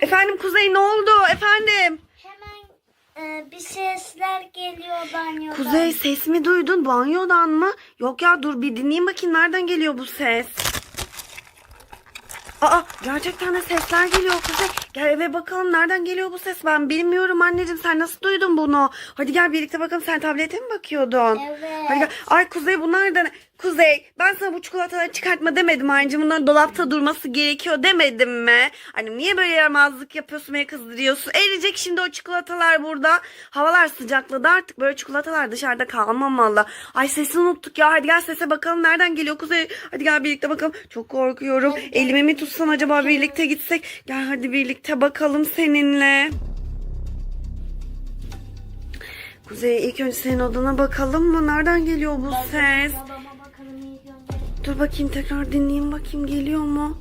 Efendim Kuzey ne oldu? Efendim. Hemen e, bir sesler geliyor banyodan. Kuzey ses mi duydun banyodan mı? Yok ya dur bir dinleyeyim bakayım nereden geliyor bu ses. Aa gerçekten de sesler geliyor Kuzey. Gel eve bakalım nereden geliyor bu ses ben bilmiyorum anneciğim sen nasıl duydun bunu? Hadi gel birlikte bakalım sen tablete mi bakıyordun? Evet. Hadi gel. Ay Kuzey bunlar da ne? Kuzey ben sana bu çikolataları çıkartma demedim anneciğim bunların dolapta durması gerekiyor demedim mi? Annem niye böyle yaramazlık yapıyorsun beni kızdırıyorsun? Eriyecek şimdi o çikolatalar burada. Havalar sıcakladı artık böyle çikolatalar dışarıda kalmamalı. Ay sesi unuttuk ya hadi gel sese bakalım nereden geliyor Kuzey? Hadi gel birlikte bakalım. Çok korkuyorum. Elimi mi tutsan acaba birlikte gitsek? Gel hadi birlikte bakalım seninle. Kuzey ilk önce senin odana bakalım mı? Nereden geliyor bu ses? Bakalım iyi gönder. Dur bakayım tekrar dinleyeyim bakayım geliyor mu?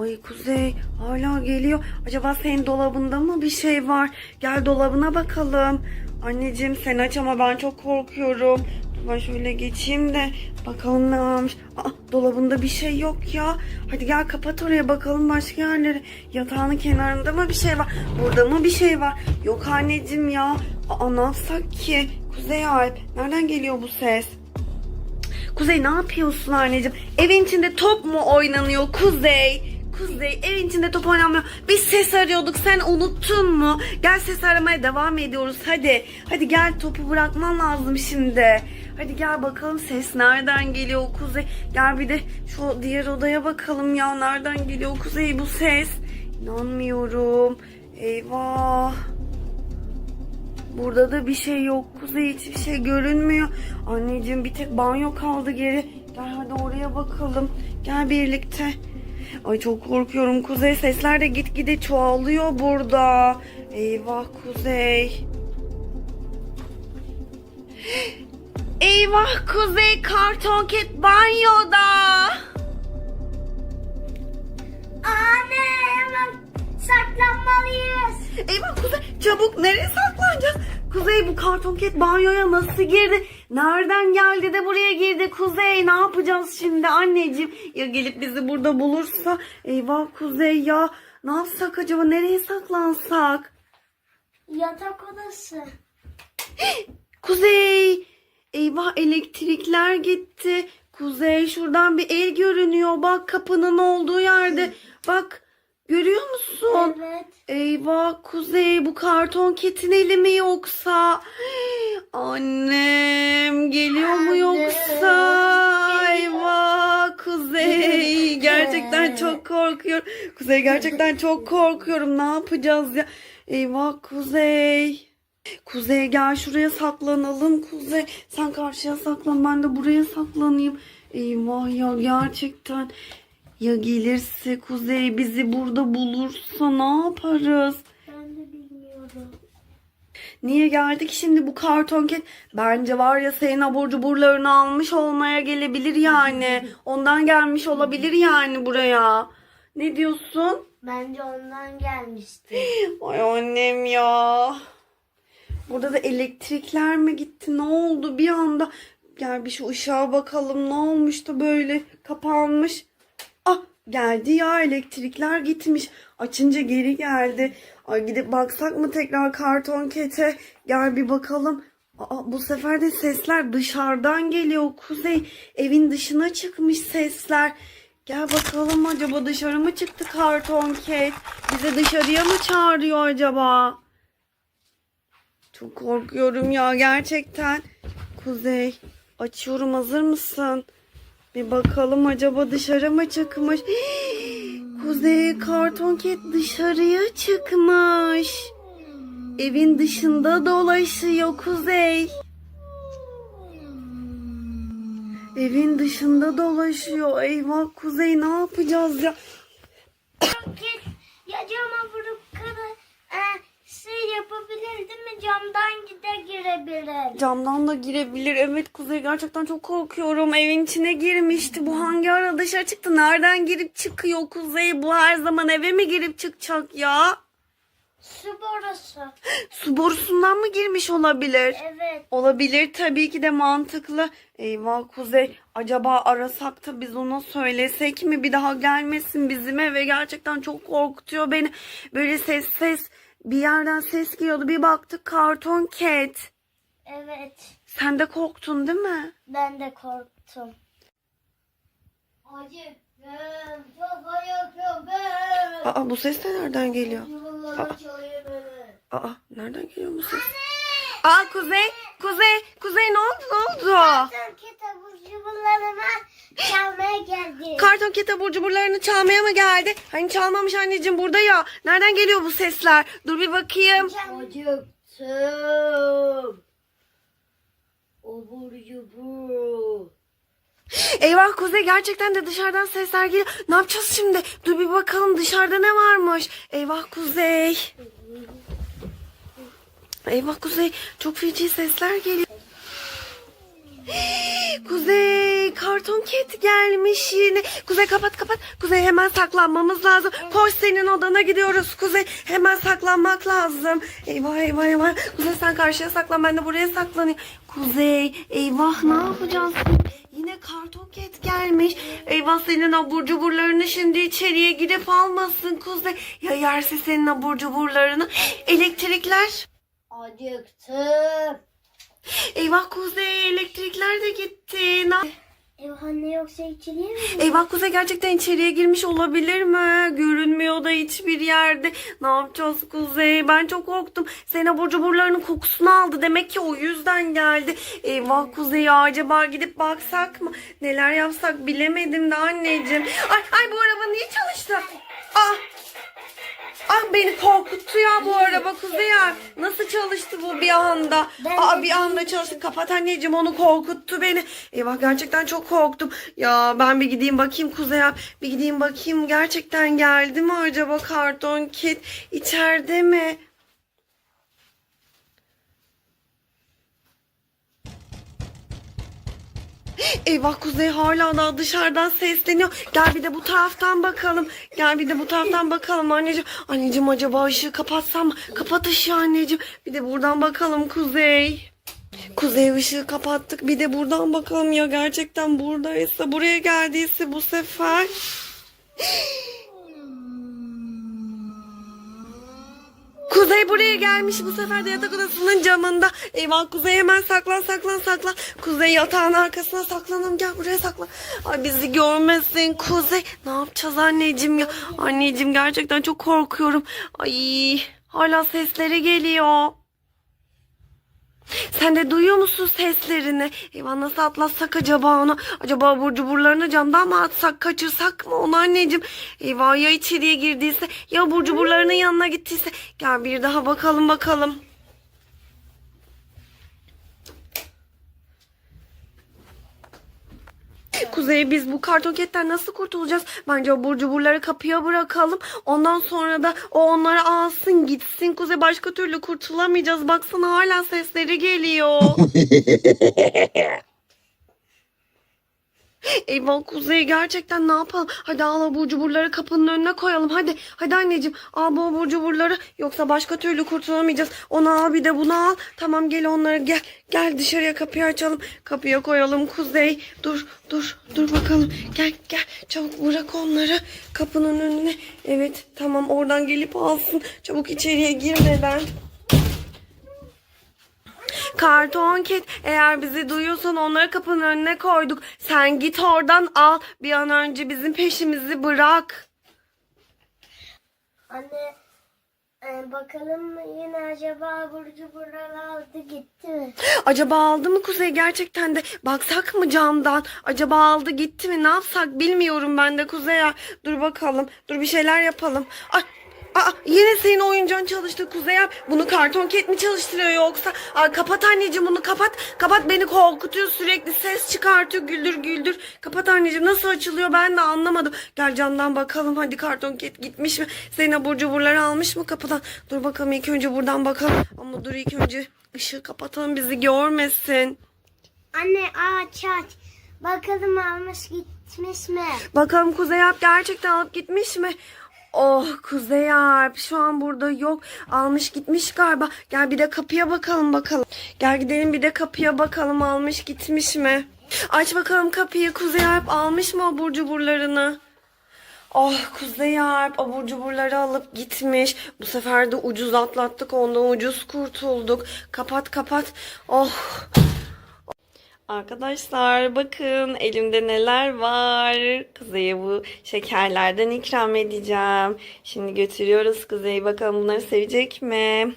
Ay Kuzey hala geliyor. Acaba senin dolabında mı bir şey var? Gel dolabına bakalım. Anneciğim sen aç ama ben çok korkuyorum. Ben şöyle geçeyim de bakalım ne varmış. Aa, dolabında bir şey yok ya. Hadi gel kapat oraya bakalım başka yerlere. Yatağının kenarında mı bir şey var? Burada mı bir şey var? Yok anneciğim ya. Aa, ne yapsak ki? Kuzey Alp nereden geliyor bu ses? Kuzey ne yapıyorsun anneciğim? Evin içinde top mu oynanıyor Kuzey? Kuzey evin içinde top oynanmıyor. Biz ses arıyorduk sen unuttun mu? Gel ses aramaya devam ediyoruz hadi. Hadi gel topu bırakman lazım şimdi. Hadi gel bakalım ses nereden geliyor Kuzey? Gel bir de şu diğer odaya bakalım ya nereden geliyor Kuzey bu ses? İnanmıyorum. Eyvah. Burada da bir şey yok Kuzey hiçbir şey görünmüyor. Anneciğim bir tek banyo kaldı geri. Gel hadi oraya bakalım. Gel birlikte. Ay çok korkuyorum Kuzey. Sesler de gitgide çoğalıyor burada. Eyvah Kuzey. Eyvah Kuzey kartonket banyoda. Anne hemen saklanmalıyız. Eyvah Kuzey çabuk nereye saklanacağız? Kuzey bu kartonket banyoya nasıl girdi? Nereden geldi de buraya girdi Kuzey? Ne yapacağız şimdi anneciğim? Ya gelip bizi burada bulursa? Eyvah Kuzey ya. Ne yapsak acaba? Nereye saklansak? Yatak odası. Kuzey! Eyvah elektrikler gitti. Kuzey şuradan bir el görünüyor. Bak kapının olduğu yerde. Bak görüyor musun? Evet. Eyvah Kuzey bu karton ketin eli mi yoksa? Annem geliyor mu Anne. yoksa? Eyvah Kuzey gerçekten çok korkuyorum. Kuzey gerçekten çok korkuyorum. Ne yapacağız ya? Eyvah Kuzey. Kuzey gel şuraya saklanalım Kuzey. Sen karşıya saklan ben de buraya saklanayım. Eyvah ya gerçekten. Ya gelirse Kuzey bizi burada bulursa ne yaparız? Ben de bilmiyorum. Niye geldik şimdi bu karton ket? Bence var ya senin abur cuburlarını almış olmaya gelebilir yani. Ondan gelmiş olabilir yani buraya. Ne diyorsun? Bence ondan gelmişti. Ay annem ya. Burada da elektrikler mi gitti? Ne oldu bir anda? Gel bir şu ışığa bakalım. Ne olmuş da böyle kapanmış. Geldi ya elektrikler gitmiş. Açınca geri geldi. Ay gidip baksak mı tekrar karton kete? Gel bir bakalım. Aa, bu sefer de sesler dışarıdan geliyor. Kuzey evin dışına çıkmış sesler. Gel bakalım acaba dışarı mı çıktı karton ket? Bize dışarıya mı çağırıyor acaba? Çok korkuyorum ya gerçekten. Kuzey açıyorum hazır mısın? Bir bakalım acaba dışarı mı çıkmış? Kuzey karton ket dışarıya çıkmış. Evin dışında dolaşıyor Kuzey. Evin dışında dolaşıyor. Eyvah Kuzey ne yapacağız ya? Roket ya cama vurup kırı e, şey yapabilir değil mi? Camdan gide girebilir. Camdan da girebilir. Evet Kuzey gerçekten çok korkuyorum. Evin içine girmişti. Bu hangi ara dışarı çıktı? Nereden girip çıkıyor Kuzey? Bu her zaman eve mi girip çıkacak ya? Su borusu. Su borusundan mı girmiş olabilir? Evet. Olabilir tabii ki de mantıklı. Eyvah Kuzey acaba arasak da biz ona söylesek mi bir daha gelmesin bizim eve gerçekten çok korkutuyor beni. Böyle ses ses bir yerden ses geliyordu bir baktık karton ket. Evet. Sen de korktun değil mi? Ben de korktum. Acıktım. Çok ben. Aa bu ses de nereden geliyor? Beni. Aa nereden geliyor bu ses? Aa Kuzey Kuzey Kuzey ne oldu ne oldu? Sen kitabı yuvalarıma çalmaya geldi. Karton ket abur cuburlarını çalmaya mı geldi? Hani çalmamış anneciğim burada ya. Nereden geliyor bu sesler? Dur bir bakayım. Acıktım. Obur cubur. Eyvah Kuzey gerçekten de dışarıdan sesler geliyor. Ne yapacağız şimdi? Dur bir bakalım dışarıda ne varmış? Eyvah Kuzey. Eyvah Kuzey çok feci sesler geliyor. Kuzey karton ket gelmiş yine. Kuzey kapat kapat. Kuzey hemen saklanmamız lazım. Koş senin odana gidiyoruz. Kuzey hemen saklanmak lazım. Eyvah eyvah eyvah. Kuzey sen karşıya saklan ben de buraya saklanayım. Kuzey eyvah ne yapacağız? Yine karton ket gelmiş. Eyvah senin abur cuburlarını şimdi içeriye gidip almasın Kuzey. Ya yerse senin abur cuburlarını. Elektrikler. Acıktım. Eyvah Kuzey elektrikler de gitti. Ne- Ev anne yoksa içeriye mi? Eyvah Kuzey gerçekten içeriye girmiş olabilir mi? Görünmüyor da hiçbir yerde. Ne yapacağız Kuzey? Ben çok korktum. Senin abur cuburlarının kokusunu aldı. Demek ki o yüzden geldi. Eyvah Kuzey acaba gidip baksak mı? Neler yapsak bilemedim de anneciğim. Ay, ay bu araba niye çalıştı? Ah Ah beni korkuttu ya bu araba Kuzey ya. Nasıl çalıştı bu bir anda? Aa bir anda çalıştı. Kapat anneciğim onu korkuttu beni. Eyvah gerçekten çok korktum. Ya ben bir gideyim bakayım Kuzey abi. Bir gideyim bakayım gerçekten geldi mi acaba karton kit? İçeride mi? Eyvah Kuzey hala da dışarıdan sesleniyor. Gel bir de bu taraftan bakalım. Gel bir de bu taraftan bakalım anneciğim. Anneciğim acaba ışığı kapatsam mı? Kapat ışığı anneciğim. Bir de buradan bakalım Kuzey. Kuzey ışığı kapattık. Bir de buradan bakalım ya gerçekten buradaysa. Buraya geldiyse bu sefer. Kuzey buraya gelmiş bu sefer de yatak odasının camında. Eyvah Kuzey hemen saklan saklan saklan. Kuzey yatağın arkasına saklanalım gel buraya saklan. Ay bizi görmesin Kuzey. Ne yapacağız anneciğim ya? Anneciğim gerçekten çok korkuyorum. Ay hala sesleri geliyor. Sen de duyuyor musun seslerini? Eyvah nasıl atlatsak acaba onu? Acaba abur cuburlarını camdan mı atsak kaçırsak mı onu anneciğim? Eyvah ya içeriye girdiyse ya abur cuburlarının yanına gittiyse. Gel bir daha bakalım bakalım. Kuzey biz bu kartoketten nasıl kurtulacağız? Bence abur cuburları kapıya bırakalım. Ondan sonra da o onları alsın gitsin. Kuzey başka türlü kurtulamayacağız. Baksana hala sesleri geliyor. Eyvah Kuzey gerçekten ne yapalım? Hadi al abur cuburları kapının önüne koyalım. Hadi hadi anneciğim al bu abur. Yoksa başka türlü kurtulamayacağız. Onu al bir de bunu al. Tamam gel onları gel. Gel dışarıya kapıyı açalım. Kapıya koyalım Kuzey. Dur dur dur bakalım. Gel gel çabuk bırak onları kapının önüne. Evet tamam oradan gelip alsın. Çabuk içeriye girmeden. Karton Ket eğer bizi duyuyorsan onları kapının önüne koyduk. Sen git oradan al. Bir an önce bizim peşimizi bırak. Anne e, bakalım yine acaba Burcu buraları aldı gitti mi? Acaba aldı mı Kuzey gerçekten de? Baksak mı camdan? Acaba aldı gitti mi? Ne yapsak bilmiyorum ben de Kuzey. ya. Dur bakalım. Dur bir şeyler yapalım. Ay Aa, yine senin oyuncağın çalıştı Kuzey abi. Bunu karton ket mi çalıştırıyor yoksa? Aa, kapat anneciğim bunu kapat. Kapat beni korkutuyor sürekli. Ses çıkartıyor güldür güldür. Kapat anneciğim nasıl açılıyor ben de anlamadım. Gel camdan bakalım hadi karton ket gitmiş mi? Senin abur cuburları almış mı kapıdan? Dur bakalım ilk önce buradan bakalım. Ama dur ilk önce ışığı kapatalım bizi görmesin. Anne aç aç. Bakalım almış gitmiş mi? Bakalım Kuzey Alp gerçekten alıp gitmiş mi? Oh Kuzey Alp şu an burada yok. Almış gitmiş galiba. Gel bir de kapıya bakalım bakalım. Gel gidelim bir de kapıya bakalım almış gitmiş mi? Aç bakalım kapıyı Kuzey Alp almış mı abur cuburlarını? Oh Kuzey Alp abur cuburları alıp gitmiş. Bu sefer de ucuz atlattık ondan ucuz kurtulduk. Kapat kapat. Oh. Arkadaşlar bakın elimde neler var. Kuzey'e bu şekerlerden ikram edeceğim. Şimdi götürüyoruz Kuzey'i. Bakalım bunları sevecek mi?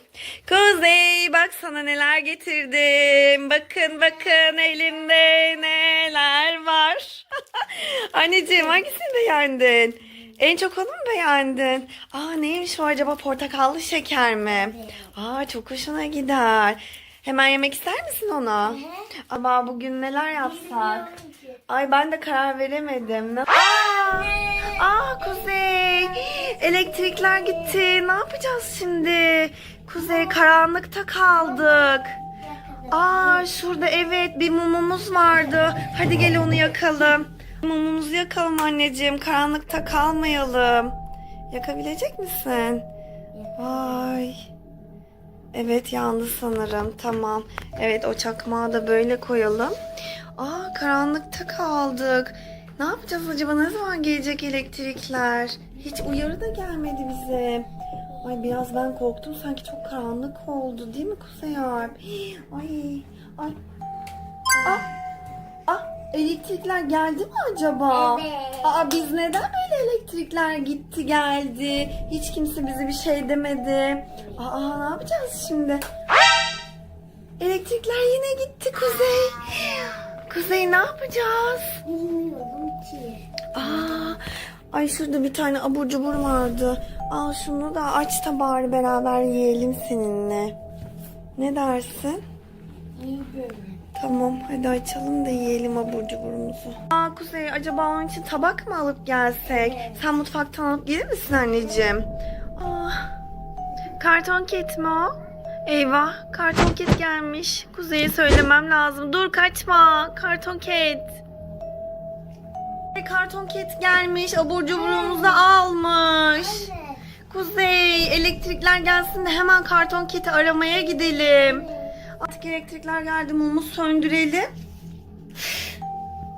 Kuzey bak sana neler getirdim. Bakın bakın elimde neler var. Anneciğim hangisini beğendin? En çok onu mu beğendin? Aa neymiş o acaba portakallı şeker mi? Aa çok hoşuna gider. Hemen yemek ister misin onu? Ama bugün neler yapsak? Ay ben de karar veremedim. Ne- Aa, aa Kuzey. Elektrikler gitti. Ne yapacağız şimdi? Kuzey karanlıkta kaldık. Aa şurada evet bir mumumuz vardı. Hadi gel onu yakalım. Mumumuzu yakalım anneciğim. Karanlıkta kalmayalım. Yakabilecek misin? Vay. Evet yandı sanırım. Tamam. Evet o çakmağı da böyle koyalım. Aa karanlıkta kaldık. Ne yapacağız acaba? Ne zaman gelecek elektrikler? Hiç uyarı da gelmedi bize. Ay biraz ben korktum. Sanki çok karanlık oldu değil mi Kuzey Alp? Ay. Ay. Ah. Elektrikler geldi mi acaba? Evet. Aa biz neden böyle elektrikler gitti geldi? Hiç kimse bize bir şey demedi. Aa ne yapacağız şimdi? Elektrikler yine gitti Kuzey. Kuzey ne yapacağız? Bilmiyorum ki. Aa, ay şurada bir tane abur cubur vardı. Al şunu da aç da bari beraber yiyelim seninle. Ne dersin? İyi derim. Tamam hadi açalım da yiyelim abur cuburumuzu. Aa Kuzey acaba onun için tabak mı alıp gelsek? Sen mutfaktan alıp gelir misin anneciğim? Aa, karton ket mi o? Eyvah karton ket gelmiş. Kuzey'e söylemem lazım. Dur kaçma karton ket. Karton ket gelmiş abur cuburumuzu almış. Anne. Kuzey elektrikler gelsin de hemen karton keti aramaya gidelim. Artık elektrikler geldi mumu söndürelim.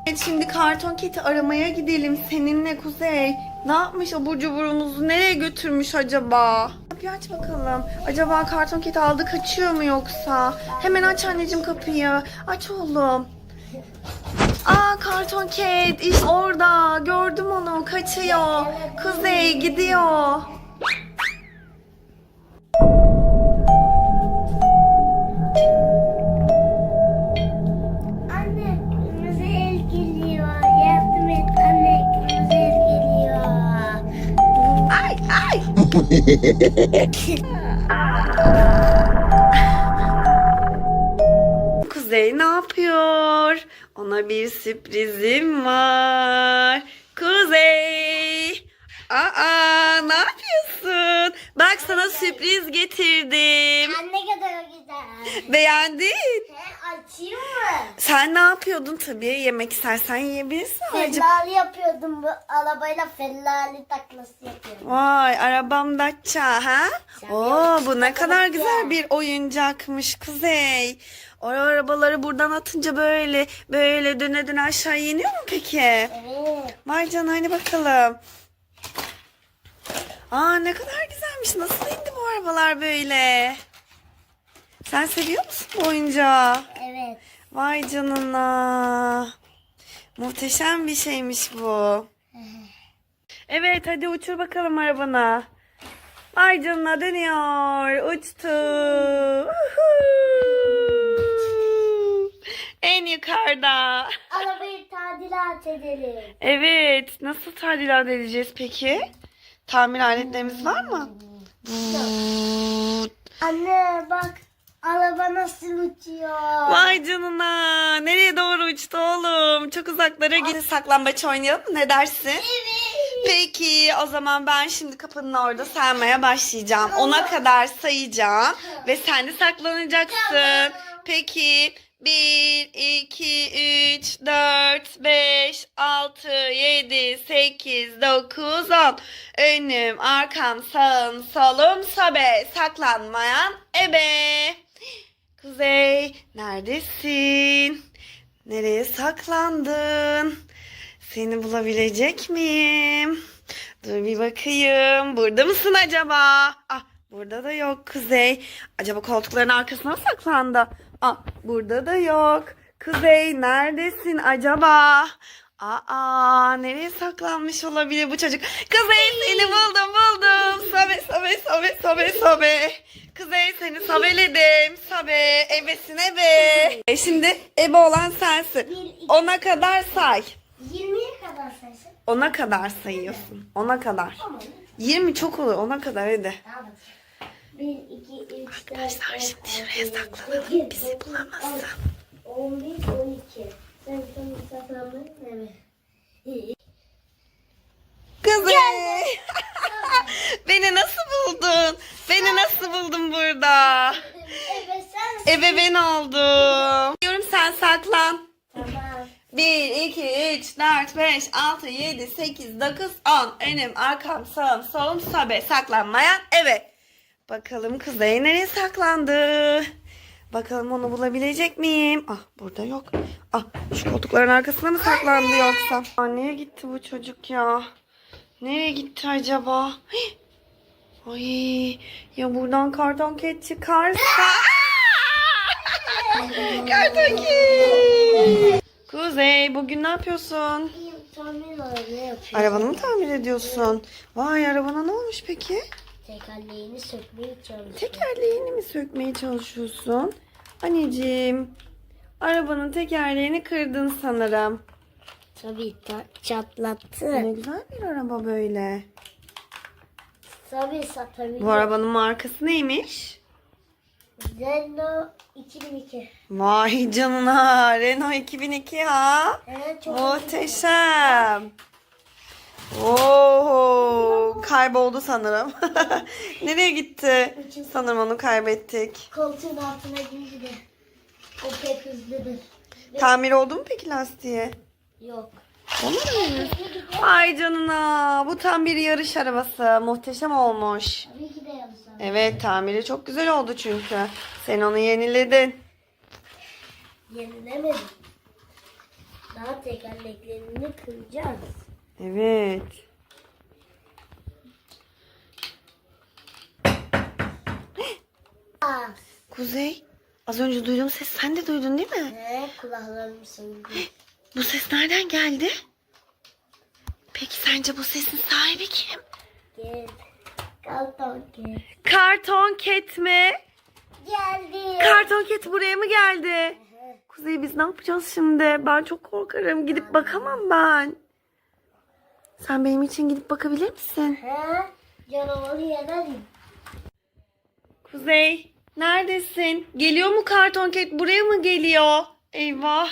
Evet şimdi karton keti aramaya gidelim seninle Kuzey. Ne yapmış abur cuburumuzu nereye götürmüş acaba? Kapıyı aç bakalım. Acaba karton keti aldı kaçıyor mu yoksa? Hemen aç anneciğim kapıyı. Aç oğlum. Aa karton ket işte orada. Gördüm onu kaçıyor. Kuzey gidiyor. Kuzey ne yapıyor? Ona bir sürprizim var. Kuzey. Aa ne yapıyorsun? Bak sana sürpriz getirdim. Anne kadar güzel. Beğendin? Açayım mı? Sen ne yapıyordun tabii? Yemek istersen yiyebilirsin. Acaba- Fellali yapıyordum bu arabayla fellali taklası yapıyordum. Vay arabam Dacia ha? Sen Oo bu ne kadar güzel bir oyuncakmış Kuzey. O arabaları buradan atınca böyle böyle döne döne aşağı iniyor mu peki? Evet. Vay canına hadi bakalım. Aa ne kadar güzelmiş. Nasıl indi bu arabalar böyle? Sen seviyor musun bu oyuncağı? Evet. Vay canına. Muhteşem bir şeymiş bu. Evet hadi uçur bakalım arabana. Vay canına dönüyor. Uçtu. En yukarıda. Arabayı tadilat edelim. Evet. Nasıl tadilat edeceğiz peki? Tamir aletlerimiz var mı? Anne bak araba nasıl uçuyor. Vay canına. Nereye doğru uçtu oğlum? Çok uzaklara gidip saklambaç oynayalım? Ne dersin? Evet. Peki o zaman ben şimdi kapının orada saymaya başlayacağım. Ona kadar sayacağım ve sen de saklanacaksın. Tamam. Peki 1, 2, 3, 4, 5, 6, 7, 8, 9, 10. Önüm, arkam, sağım, solum, sobe. Saklanmayan ebe. Kuzey, neredesin? Nereye saklandın? Seni bulabilecek miyim? Dur bir bakayım. Burada mısın acaba? Ah, burada da yok Kuzey. Acaba koltukların arkasına mı saklandı? Ah, burada da yok. Kuzey neredesin acaba? Aa, nereye saklanmış olabilir bu çocuk? Kuzey seni buldum buldum. Sobe sobe sobe sobe sobe. Kuzey seni sobeledim. Sobe ebesin ebe. E şimdi ebe olan sensin. Ona kadar say. 20'ye kadar saysın. Ona kadar sayıyorsun. Ona kadar. Tamam. 20 çok olur. Ona kadar hadi. Tamam. 1, 2, 3, 4, Arkadaşlar, 5, şimdi 6, şuraya 7, saklanalım. 8, Bizi 9, bulamazsın. 10, 11, 12. Evet. Kızım. Beni nasıl buldun? Beni nasıl buldun burada? Evet sen. Eve ben oldum. Diyorum sen saklan. Tamam. 1, 2, 3, 4, 5, 6, 7, 8, 9, 10. Önüm, arkam, sağım, solum, sobe. Saklanmayan eve. Bakalım Kuzey nereye saklandı? Bakalım onu bulabilecek miyim? Ah burada yok. Ah şu koltukların arkasına mı saklandı yoksa? Aa, nereye gitti bu çocuk ya? Nereye gitti acaba? Ay ya buradan karton ket çıkarsa. karton ket. Kuzey bugün ne yapıyorsun? Arabanı mı tamir ediyorsun? Vay arabana ne olmuş peki? Tekerleğini sökmeye çalışıyorum. Tekerleğini mi sökmeye çalışıyorsun? Anneciğim, arabanın tekerleğini kırdın sanırım. Tabii ta- çatlattı. Ne güzel bir araba böyle. Tabii satabilir. Bu arabanın markası neymiş? Renault 2002. Vay canına, Renault 2002 ha. Evet çok Muhteşem. Oo, kayboldu sanırım. Nereye gitti? Sanırım onu kaybettik. Koltuğun altına girdi. O hızlıdır. Tamir oldu mu peki lastiği? Yok. Olmadı mı? Ay canına. Bu tam bir yarış arabası. Muhteşem olmuş. Tabii ki de yapsam. Evet tamiri çok güzel oldu çünkü. Sen onu yeniledin. Yenilemedim. Daha tekerleklerini kıracağız. Evet. Aa, Kuzey az önce duyduğum ses sen de duydun değil mi? he, kulaklarım sığındı. Bu ses nereden geldi? Peki sence bu sesin sahibi kim? Gel. Kalk gel. Karton Cat mi? Geldi. Karton Cat buraya mı geldi? Kuzey biz ne yapacağız şimdi? Ben çok korkarım. Gidip bakamam ben. Sen benim için gidip bakabilir misin? He, canavarı yenelim. Kuzey neredesin? Geliyor mu karton ket? Buraya mı geliyor? Eyvah.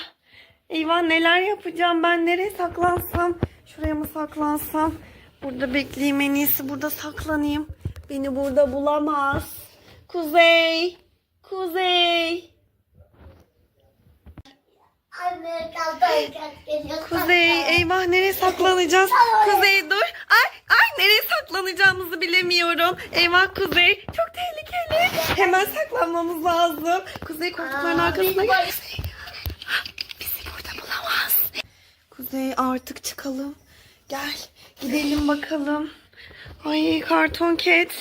Eyvah neler yapacağım ben? Nereye saklansam? Şuraya mı saklansam? Burada bekleyeyim en iyisi. Burada saklanayım. Beni burada bulamaz. Kuzey. Kuzey. Anne geliyor. Kuzey eyvah nereye saklanacağız? Kuzey dur. Ay ay nereye saklanacağımızı bilemiyorum. Eyvah Kuzey çok tehlikeli. Hemen saklanmamız lazım. Kuzey koltukların arkasına gel. Kuzey. Bizi burada bulamaz. Kuzey artık çıkalım. Gel gidelim bakalım. Ay karton ket.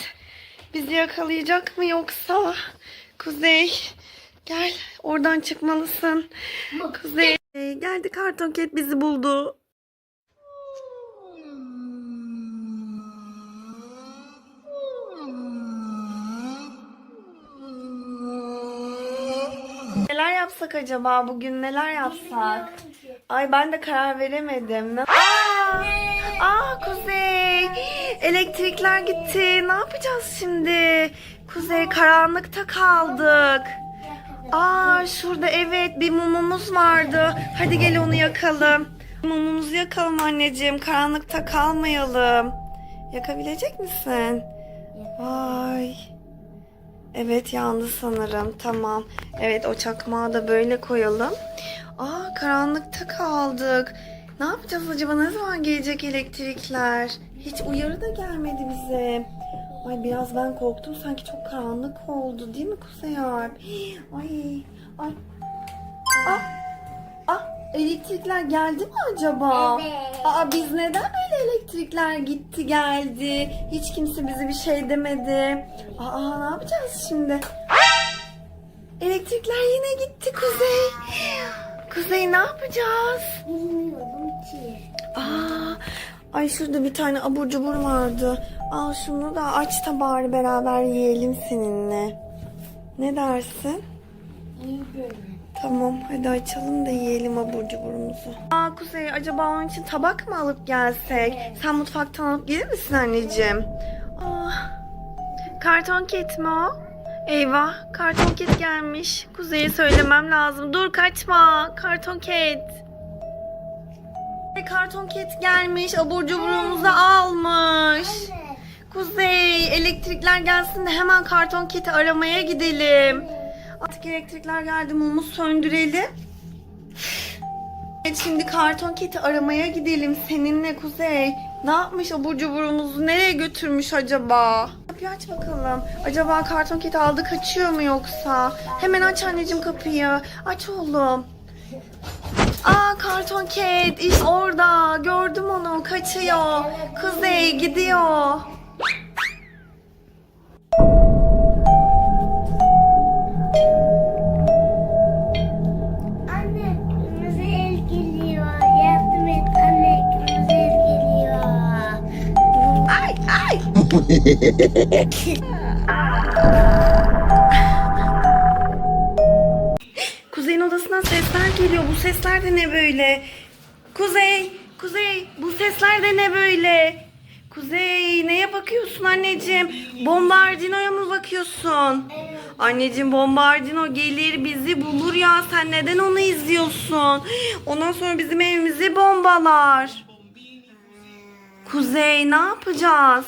Bizi yakalayacak mı yoksa? Kuzey gel oradan çıkmalısın. Kuzey geldi karton ket bizi buldu. Neler yapsak acaba bugün neler yapsak? Ay ben de karar veremedim. Aa, aa Kuzey. Elektrikler gitti. Ne yapacağız şimdi? Kuzey karanlıkta kaldık. Aa şurada evet bir mumumuz vardı. Hadi gel onu yakalım. Mumumuzu yakalım anneciğim. Karanlıkta kalmayalım. Yakabilecek misin? Vay. Evet yandı sanırım. Tamam. Evet o çakmağı da böyle koyalım. Aa karanlıkta kaldık. Ne yapacağız acaba? Ne zaman gelecek elektrikler? Hiç uyarı da gelmedi bize. Ay biraz ben korktum. Sanki çok karanlık oldu değil mi Kuzey Alp? Ay ay. Ah, elektrikler geldi mi acaba? Evet. Aa biz neden böyle elektrikler gitti geldi? Hiç kimse bize bir şey demedi. Aa ne yapacağız şimdi? Elektrikler yine gitti Kuzey. Kuzey ne yapacağız? Bilmiyorum ki. Aa, ay şurada bir tane abur cubur vardı. Al şunu da aç da bari beraber yiyelim seninle. Ne dersin? İyi değil. Tamam hadi açalım da yiyelim abur cuburumuzu. Aa Kuzey acaba onun için tabak mı alıp gelsek? Sen mutfaktan alıp gelir misin anneciğim? Aa, karton ket mi o? Eyvah karton ket gelmiş. Kuzey'e söylemem lazım. Dur kaçma karton ket. Karton ket gelmiş abur cuburumuzu almış. Kuzey elektrikler gelsin de hemen karton keti aramaya gidelim. Artık elektrikler geldi mumu söndürelim. Evet şimdi karton keti aramaya gidelim seninle Kuzey. Ne yapmış abur cuburumuzu nereye götürmüş acaba? Kapıyı aç bakalım. Acaba karton keti aldı kaçıyor mu yoksa? Hemen aç anneciğim kapıyı. Aç oğlum. Aa karton ket işte orada. Gördüm onu kaçıyor. Kuzey gidiyor. Kuzey'in odasından sesler geliyor. Bu sesler de ne böyle? Kuzey, Kuzey bu sesler de ne böyle? Kuzey neye bakıyorsun anneciğim? Bombardino'ya mı bakıyorsun? Evet. Anneciğim Bombardino gelir bizi bulur ya. Sen neden onu izliyorsun? Ondan sonra bizim evimizi bombalar. Kuzey ne yapacağız?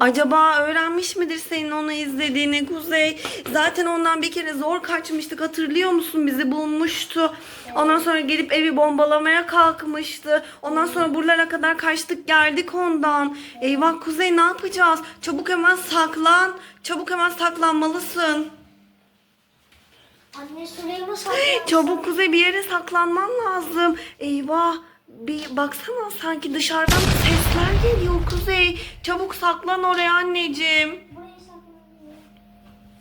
Acaba öğrenmiş midir senin onu izlediğini Kuzey? Zaten ondan bir kere zor kaçmıştık hatırlıyor musun? Bizi bulmuştu. Ondan sonra gelip evi bombalamaya kalkmıştı. Ondan sonra buralara kadar kaçtık geldik ondan. Eyvah Kuzey ne yapacağız? Çabuk hemen saklan. Çabuk hemen saklanmalısın. Anne şuraya mı saklanalım? Çabuk Kuzey bir yere saklanman lazım. Eyvah. Bir baksana sanki dışarıdan sesler geliyor Kuzey. Çabuk saklan oraya anneciğim.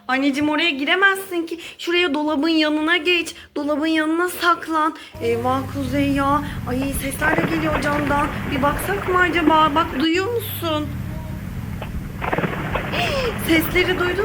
Anneciğim oraya giremezsin ki. Şuraya dolabın yanına geç. Dolabın yanına saklan. Eyvah Kuzey ya. Ay sesler de geliyor camdan. Bir baksak mı acaba? Bak duyuyor musun? Sesleri duydun